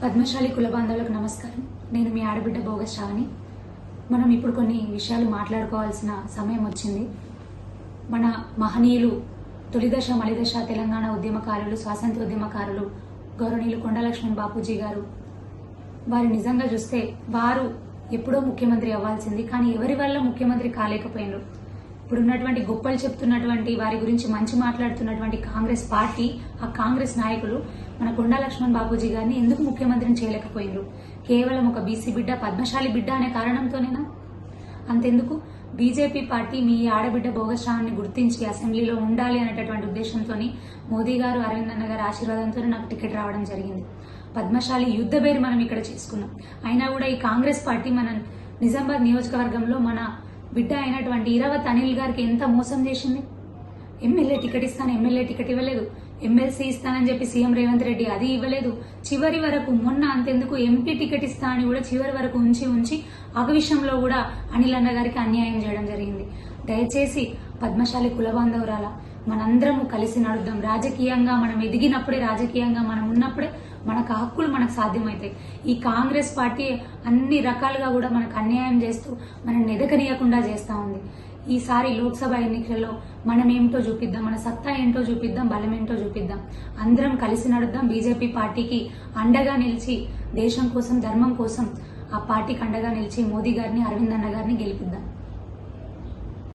పద్మశాలి కుల బాంధవులకు నమస్కారం. నేను మీ ఆడబిడ్డ భోగ శ్రావణి మనం ఇప్పుడు కొన్ని విషయాలు మాట్లాడుకోవాల్సిన సమయం వచ్చింది. మన మహనీయులు తొలిదశ మలిదశ తెలంగాణ ఉద్యమకారులు స్వాతంత్ర ఉద్యమకారులు గౌరవనీయులు కొండలక్ష్మణ్ బాపూజీ గారు. వారు నిజంగా చూస్తే వారు ఎప్పుడో ముఖ్యమంత్రి అవ్వాల్సింది కానీ ఎవరి వల్ల ముఖ్యమంత్రి కాలేకపోయినారు? ఇప్పుడు ఉన్నటువంటి గొప్పలు చెప్తున్నటువంటి వారి గురించి మంచి మాట్లాడుతున్నటువంటి కాంగ్రెస్ పార్టీ ఆ కాంగ్రెస్ నాయకులు మన కొండా లక్ష్మణ్ బాబూజీ గారిని ఎందుకు ముఖ్యమంత్రిని చేయలేకపోయారు కేవలం ఒక బీసీ బిడ్డ పద్మశాలి బిడ్డ అనే కారణంతోనేనా? అంతెందుకు? బీజేపీ పార్టీ మీ ఆడబిడ్డ భోగశ్రావాన్ని గుర్తించి అసెంబ్లీలో ఉండాలి అనేటటువంటి ఉద్దేశంతో మోదీ గారు అరవింద్ అన్న గారి ఆశీర్వాదంతో నాకు టికెట్ రావడం జరిగింది. పద్మశాలి యుద్ధ పేరు మనం ఇక్కడ చేసుకున్నాం. అయినా కూడా ఈ కాంగ్రెస్ పార్టీ మన నిజామాబాద్ నియోజకవర్గంలో మన బిడ్డ అయినటువంటి ఇరవత్ అనిల్ గారికి ఎంత మోసం చేసింది? ఎమ్మెల్యే టికెట్ ఇస్తాను ఎమ్మెల్యే టికెట్ ఇవ్వలేదు. ఎమ్మెల్సీ ఇస్తానని చెప్పి సీఎం రేవంత్ రెడ్డి అది ఇవ్వలేదు. చివరి వరకు మొన్న అంతెందుకు ఎంపీ టికెట్ ఇస్తా అని కూడా చివరి వరకు ఉంచి ఉంచి ఆ విషయంలో కూడా అనిల్ అన్న గారికి అన్యాయం చేయడం జరిగింది. దయచేసి పద్మశాలి కుల బాంధవురాల మనందరము కలిసి నడుద్దాం. రాజకీయంగా మనం ఎదిగినప్పుడే రాజకీయంగా మనం ఉన్నప్పుడే మనకు హక్కులు మనకు సాధ్యమవుతాయి ఈ కాంగ్రెస్ పార్టీ అన్ని రకాలుగా కూడా మనకు అన్యాయం చేస్తూ మనల్ని ఎదగనీయకుండా చేస్తా ఉంది. ఈసారి లోక్సభ ఎన్నికలలో మనం ఏమిటో చూపిద్దాం మన సత్తా ఏంటో చూపిద్దాం బలం ఏంటో చూపిద్దాం. అందరం కలిసి నడుద్దాం. బీజేపీ పార్టీకి అండగా నిలిచి దేశం కోసం ధర్మం కోసం ఆ పార్టీకి అండగా నిలిచి మోదీ గారిని అరవింద్ అన్న గారిని గెలిపిద్దాం.